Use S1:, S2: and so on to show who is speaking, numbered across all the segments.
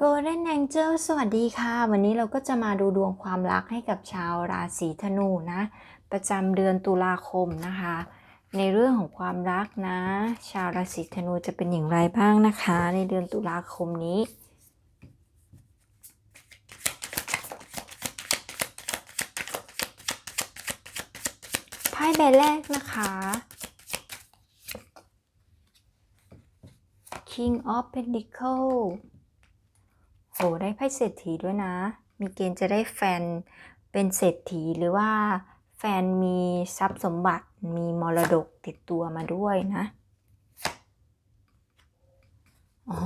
S1: Golden Angel สวัสดีค่ะ วันนี้เราก็จะมาดูดวงความรักให้กับชาวราศีธนูนะ ประจำเดือนตุลาคมนะคะ ในเรื่องของความรักนะ ชาวราศีธนูจะเป็นอย่างไรบ้างนะคะ ในเดือนตุลาคมนี้ไพ่ใบแรกนะคะ King of Pentacle โหได้ไพ่เศรษฐีด้วยนะ มีเกณฑ์จะได้แฟนเป็นเศรษฐีหรือว่าแฟนมีทรัพย์สมบัติมีมรดกติดตัวมาด้วยนะอ๋อ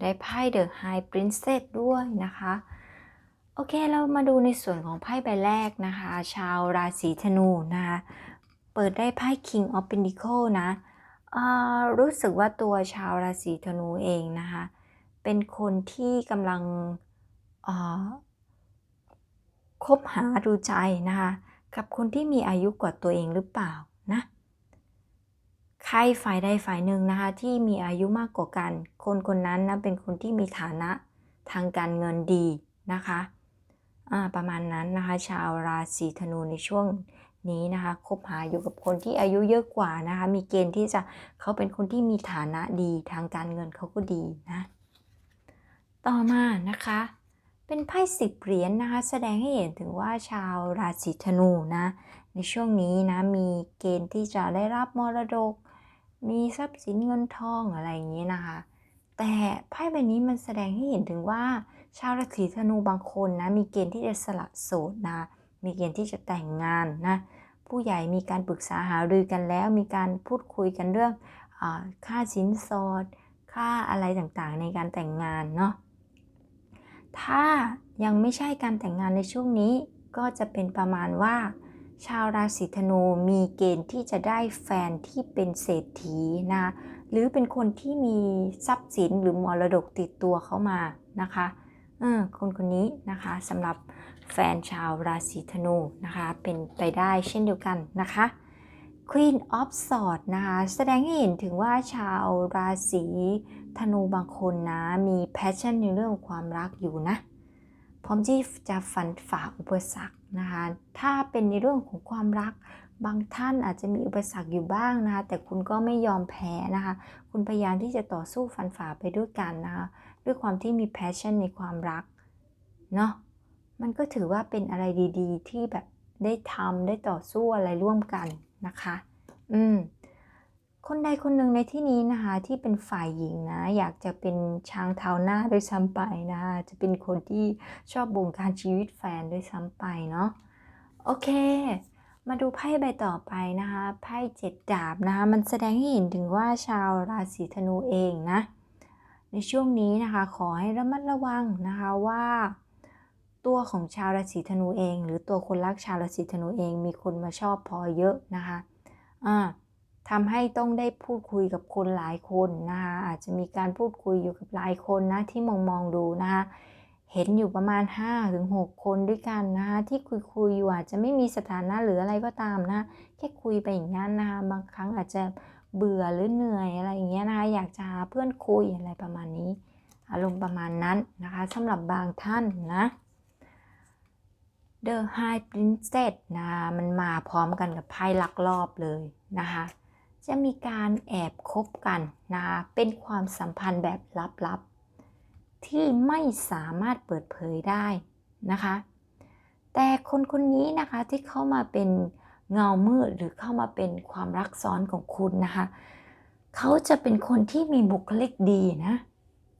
S1: ได้ไพ่ The High Princess ด้วยนะคะ โอเคเรามาดูในส่วนของไพ่ใบแรกนะคะ ชาวราศีธนูนะคะเปิดได้ไพ่ King of Pentacle นะอ่ารู้สึกว่าตัวชาวราศีธนูเองนะคะ เป็นคนที่กำลังคบหาดูใจนะคะกับคนที่มีอายุกว่าตัวเองหรือเปล่านะใครฝ่ายใดฝ่ายหนึ่งนะคะที่มีอายุมากกว่ากัน คนคนนั้นนะเป็นคนที่มีฐานะทางการเงินดีนะคะประมาณนั้นนะคะชาวราศีธนูในช่วงนี้นะคะคบหาอยู่กับคนที่อายุเยอะกว่านะคะมีเกณฑ์ที่จะเขาเป็นคนที่มีฐานะดีทางการเงินเขาก็ดีนะ ต่อมานะคะ เป็นไพ่สิบเหรียญนะคะ แสดงให้เห็นถึงว่าชาวราศีธนูนะ ในช่วงนี้นะ มีเกณฑ์ที่จะได้รับมรดก มีทรัพย์สินเงินทองอะไรอย่างนี้นะคะ แต่ไพ่ใบนี้มันแสดงให้เห็นถึงว่า ชาวราศีธนูบางคนนะ มีเกณฑ์ที่จะสละโสดนะ มีเกณฑ์ที่จะแต่งงานนะ ผู้ใหญ่มีการปรึกษาหารือกันแล้ว มีการพูดคุยกันเรื่องอค่าสินสอด ค่าอะไรต่างๆ ในการแต่งงานเนาะ ถ้ายังไม่ใช่การแต่งงานในช่วงนี้ ก็จะเป็นประมาณว่า ชาวราศีธนูมีเกณฑ์ที่จะได้แฟนที่เป็นเศรษฐีนะหรือเป็นคนที่มีทรัพย์สินหรือมรดกติดตัวเข้ามานะคะเออคนคนนี้นะคะสำหรับแฟนชาวราศีธนูนะคะเป็นไปได้เช่นเดียวกันนะคะ Queen of Swords นะคะแสดงให้เห็นถึงว่าชาวราศี ธนูบางคนนะมี passion ในเรื่องความรักอยู่นะ พร้อมที่จะฟันฝ่าอุปสรรคนะคะ ถ้าเป็นในเรื่องของความรัก บางท่านอาจจะมีอุปสรรคอยู่บ้างนะคะ แต่คุณก็ไม่ยอมแพ้นะคะ คุณพยายามที่จะต่อสู้ฟันฝ่าไปด้วยกันนะคะ ด้วยความที่มี passion ในความรัก เนาะ มันก็ถือว่าเป็นอะไรดี ๆ ที่แบบได้ทำได้ต่อสู้อะไรร่วมกันนะคะ อืม คนใดคนหนึ่งในที่นี้นะคะที่เป็นฝ่ายหญิงนะ อยากจะเป็นช้างเท้าหน้าด้วยซ้ำไปนะคะจะเป็นคนที่ชอบบงการชีวิตแฟนด้วยซ้ำไปเนาะโอเค มาดูไพ่ใบต่อไปนะคะไพ่เจ็ดดาบนะคะมันแสดงให้เห็นถึงว่าชาวราศีธนูเองนะ ในช่วงนี้นะคะขอให้ระมัดระวังนะคะว่าตัวของชาวราศีธนูเอง หรือตัวคนรักชาวราศีธนูเองมีคนมาชอบพอเยอะนะคะอ่า ทำให้ต้องได้พูดคุยกับคนหลายคนนะคะอาจจะมีการพูดคุยอยู่กับหลายคนนะที่มองมองดูนะคะเห็นอยู่ประมาณ 5-6 คนด้วยกันนะคะที่คุยคุยอยู่อาจจะไม่มีสถานะหรืออะไรก็ตามนะแค่คุยไปอย่างนั้นนะคะบางครั้งอาจจะเบื่อหรือเหนื่อยอะไรอย่างเงี้ยนะคะอยากจะหาเพื่อนคุยอะไรประมาณนี้ อารมณ์ประมาณนั้นนะคะสำหรับบางท่านนะ The High Princess นะมันมาพร้อมกันกับไพ่ลักรอบเลยนะคะ จะมีการแอบคบกันนะคะเป็นความสัมพันธ์แบบลับๆ ที่ไม่สามารถเปิดเผยได้นะคะ แต่คนคนนี้นะคะที่เข้ามาเป็นเงามืดหรือเข้ามาเป็นความรักซ้อนของคุณนะคะเขาจะเป็นคนที่มีบุคลิกดีนะ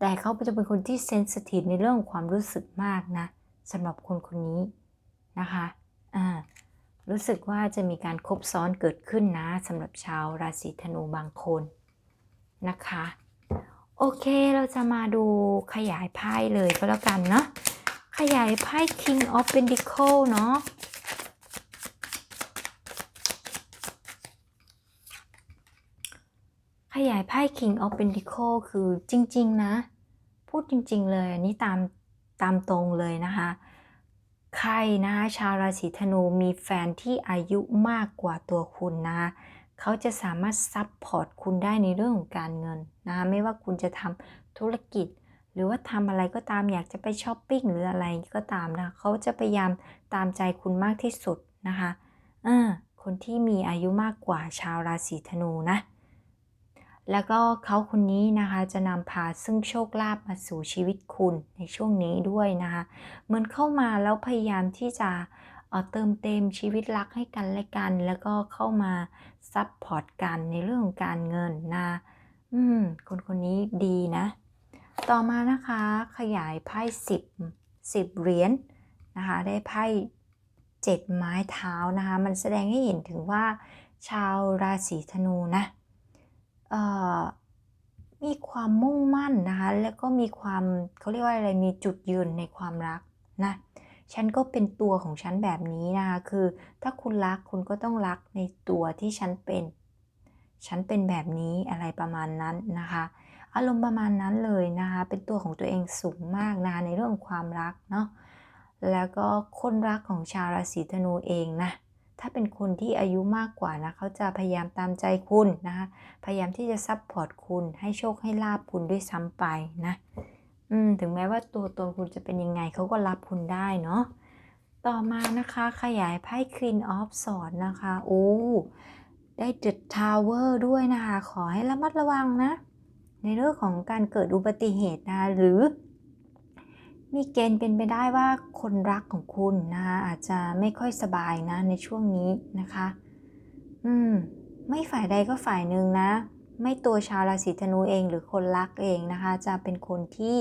S1: แต่เขาจะเป็นคนที่เซนซิทีฟในเรื่องความรู้สึกมากนะสำหรับคนคนนี้นะคะอ่า รู้สึกว่าจะมีการคบซ้อนเกิดขึ้นนะสำหรับชาวราศีธนูบางคนนะคะ โอเคเราจะมาดูขยายไพ่เลยก็แล้วกันเนาะขยายไพ่ King of Pentacle เนาะขยายไพ่ King of Pentacle คือจริง ๆ นะ พูดจริง ๆ เลยอันนี้ตามตามตรงเลยนะคะ ใครนะชาวราศีธนูมีแฟนที่อายุมากกว่าตัวคุณนะเขาจะสามารถซับพอร์ตคุณได้ในเรื่องของการเงินนะคะไม่ว่าคุณจะทำธุรกิจ หรือว่าทำอะไรก็ตามอยากจะไปช้อปปิ้งหรืออะไรก็ตามนะเขาจะพยายามตามใจคุณมากที่สุดนะคะเออคนที่มีอายุมากกว่าชาวราศีธนูนะ แล้วก็เขาคนนี้นะคะจะนำพาซึ่งโชคลาภมาสู่ชีวิตคุณในช่วงนี้ด้วยนะคะเหมือนเข้ามาแล้วพยายามที่จะเเติมเต็มชีวิตรักให้กันและกัน แล้วก็เข้ามาซับพอร์ตกันในเรื่องของการเงินนะอืมคนคนนี้ดีนะ ต่อมานะคะขยายไพ่สิบสิบเหรียญนะคะได้ไพ่เจ็ดไม้เท้านะคะ มันแสดงให้เห็นถึงว่าชาวราศีธนูนะ มีความมุ่งมั่นนะคะ แล้วก็มีความเขาเรียกว่าอะไรมีจุดยืนในความรักนะฉันก็เป็นตัวของฉันแบบนี้นะคะคือ ถ้าคุณรักคุณก็ต้องรักในตัวที่ฉันเป็น ฉันเป็นแบบนี้อะไรประมาณนั้นนะคะ อารมณ์ประมาณนั้นเลยนะคะ เป็นตัวของตัวเองสูงมากนะคะในเรื่องความรักเนาะแล้วก็คนรักของชาวราศีธนูเองนะ ถ้าเป็นคนที่อายุมากกว่านะเขาจะพยายามตามใจคุณนะคะพยายามที่จะซับพอร์ตคุณให้โชคให้ลาบคุณด้วยซ้ำไปนะอืมถึงแม้ว่าตัวตนคุณจะเป็นยังไงเขาก็รับคุณได้เนาะต่อมานะคะขยายไพ่ Queen of s w o r d นะคะโอ้ได้ The Tower ด้วยนะคะ ขอให้ระมัดระวังนะ ในเรื่องของการเกิดอุบัติเหตุนะคะหรือ มีเกณฑ์เป็นไปได้ว่าคนรักของคุณนะคะอาจจะไม่ค่อยสบายนะในช่วงนี้นะคะ อืม ไม่ฝ่ายใดก็ฝ่ายหนึ่งนะ ไม่ตัวชาวราศีธนูเองหรือคนรักเองนะคะ จะเป็นคนที่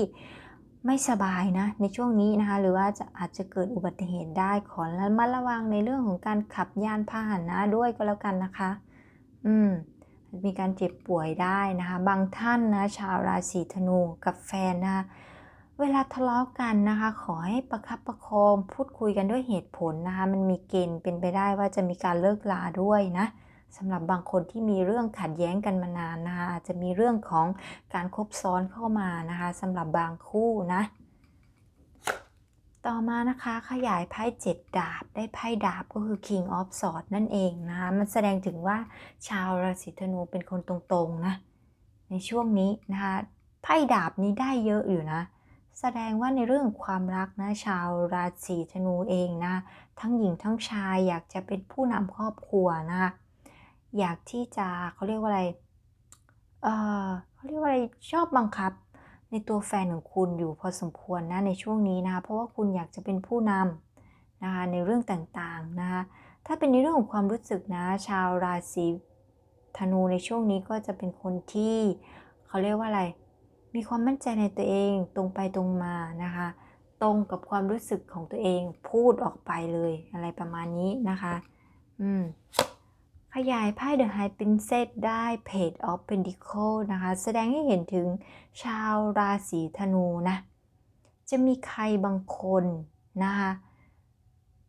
S1: ไม่สบายนะในช่วงนี้นะคะ หรือว่าจะอาจจะเกิดอุบัติเหตุได้ขอระมัดระวังในเรื่องของการขับยานพาหนะด้วยก็แล้วกันนะคะ อืมมีการเจ็บป่วยได้นะคะ บางท่านนะชาวราศีธนูกับแฟนนะคะ เวลาทะเลาะกันนะคะ ขอให้ประคับประคองพูดคุยกันด้วยเหตุผลนะคะ มันมีเกณฑ์เป็นไปได้ว่าจะมีการเลิกลาด้วยนะสำหรับบางคนที่มีเรื่องขัดแย้งกันมานานนะคะอาจจะมีเรื่องของการคบซ้อนเข้ามานะคะสำหรับบางคู่นะ ต่อมานะคะขยายไพ่เจ็ดดาบได้ไพ่ดาบก็คือ King of Swords นั่นเองนะคะมันแสดงถึงว่าชาวราศีธนูเป็นคนตรงๆนะในช่วงนี้นะคะไพ่ดาบนี้ได้เยอะอยู่นะ แสดงว่าในเรื่องความรักนะชาวราศีธนูเองนะ ทั้งหญิงทั้งชายอยากจะเป็นผู้นำครอบครัวนะอยากที่จะเขาเรียกว่าอะไรเออเขาเรียกว่าอะไรชอบบังคับ ในตัวแฟนของคุณอยู่พอสมควรนะในช่วงนี้นะเพราะว่าคุณอยากจะเป็นผู้นำนะคะในเรื่องต่างๆนะคะถ้าเป็นในเรื่องของความรู้สึกนะ ชาวราศีธนูในช่วงนี้ก็จะเป็นคนที่เขาเรียกว่าอะไร มีความมั่นใจในตัวเองตรงไปตรงมานะคะ ตรงกับความรู้สึกของตัวเองพูดออกไปเลยอะไรประมาณนี้นะคะ อืมขยายไพ่ The High Princess ได้ Page of Pentacles นะคะ แสดงให้เห็นถึงชาวราศีธนูนะ จะมีใครบางคนนะคะ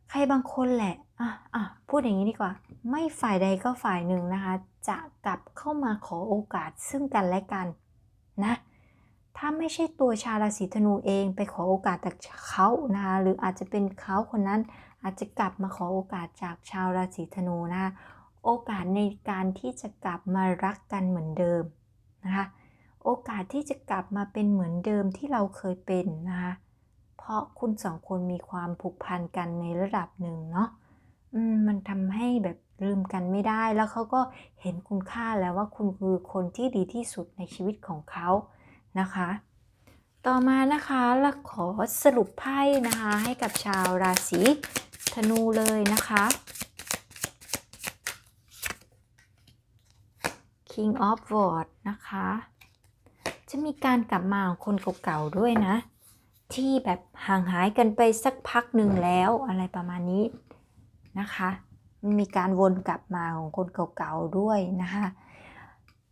S1: ใครบางคนแหละ อะอะพูดอย่างนี้ดีกว่า ไม่ฝ่ายใดก็ฝ่ายหนึ่งนะคะ จะกลับเข้ามาขอโอกาสซึ่งกันและกันนะ ถ้าไม่ใช่ตัวชาวราศีธนูเองไปขอโอกาสจากเขานะคะหรืออาจจะเป็นเขาคนนั้นอาจจะกลับมาขอโอกาสจากชาวราศีธนูนะคะโอกาสในการที่จะกลับมารักกันเหมือนเดิมนะคะโอกาสที่จะกลับมาเป็นเหมือนเดิมที่เราเคยเป็นนะคะเพราะคุณสองคนมีความผูกพันกันในระดับหนึ่งเนาะมมันทำให้แบบลืมกันไม่ได้แล้วเขาก็เห็นคุณค่าแล้วว่าคุณคือคนที่ดีที่สุดในชีวิตของเขา นะคะ ต่อมานะคะเราขอสรุปไพ่นะคะ ให้กับชาวราศีธนูเลยนะคะ King of w o r d นะคะ จะมีการกลับมาของคนเก่าๆด้วยนะ ที่แบบห่างหายกันไปสักพักหนึ่งแล้วอะไรประมาณนี้นะคะ มันมีการวนกลับมาของคนเก่าๆด้วยนะคะ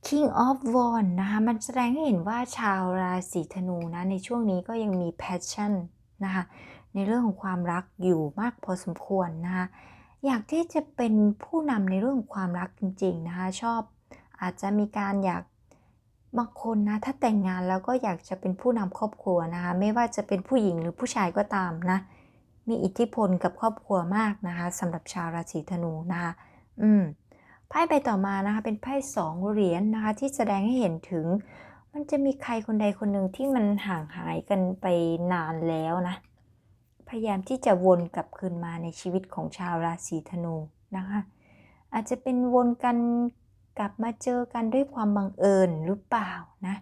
S1: King of Wands นะคะมันแสดงให้เห็นว่าชาวราศีธนูนะในช่วงนี้ก็ยังมี passion นะคะในเรื่องของความรักอยู่มากพอสมควรนะคะอยากที่จะเป็นผู้นำในเรื่องของความรักจริงๆนะคะชอบอาจจะมีการอยากบางคนนะถ้าแต่งงานแล้วก็อยากจะเป็นผู้นำครอบครัวนะคะไม่ว่าจะเป็นผู้หญิงหรือผู้ชายก็ตามนะมีอิทธิพลกับครอบครัวมากนะคะสำหรับชาวราศีธนูนะคะอืม ไพ่ใบต่อมานะคะเป็นไพ่สองเหรียญนะคะ ที่แสดงให้เห็นถึง มันจะมีใครคนใดคนหนึ่งที่มันห่างหายกันไปนานแล้วนะ พยายามที่จะวนกลับคืนมาในชีวิตของชาวราศีธนูนะคะ อาจจะเป็นวนกันกลับมาเจอกันด้วยความบังเอิญหรือเปล่านะ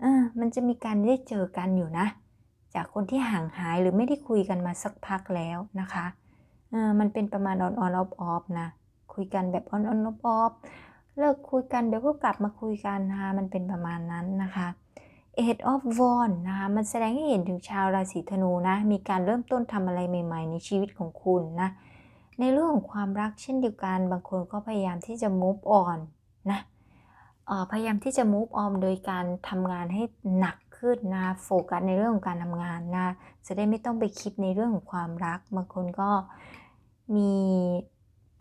S1: เออมันจะมีการได้เจอกันอยู่นะ จากคนที่ห่างหายหรือไม่ได้คุยกันมาสักพักแล้วนะคะเออมันเป็นประมาณ on on off off นะ คุยกันแบบ on on off off เลิกคุยกันเดี๋ยวก็กลับมาคุยกันนะคะมันเป็นประมาณนั้นนะคะ Eight of w a n d นะคะมันแสดงให้เห็นถึงชาวราศีธนูนะมีการเริ่มต้นทำอะไรใหม่ ๆ ในชีวิตของคุณนะในเรื่องของความรักเช่นเดียวกัน บางคนก็พยายามที่จะ move on นะออพยายามที่จะ move on โดยการทำงานให้หนักขึ้นนะโฟกัสในเรื่องของการทำงานนะจะได้ไม่ต้องไปคิดในเรื่องของความรัก บางคนก็มี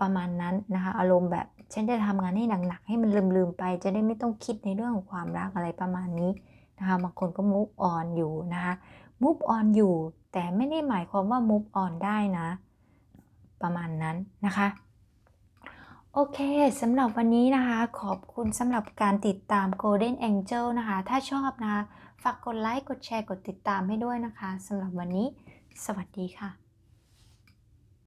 S1: ประมาณนั้นนะคะ อารมณ์แบบฉันจะทำงานให้หนักๆให้มันลืมๆไป จะได้ไม่ต้องคิดในเรื่องของความรักอะไรประมาณนี้นะคะบางคนก็ move on อยู่นะคะ move on อยู่ แต่ไม่ได้หมายความว่า move on ได้นะ ประมาณนั้นนะคะโอเคสำหรับวันนี้นะคะ ขอบคุณสำหรับการติดตาม Golden Angel นะคะ ถ้าชอบนะคะ ฝากกดไลค์ กดแชร์ กดติดตามให้ด้วยนะคะสำหรับวันนี้ สวัสดีค่ะ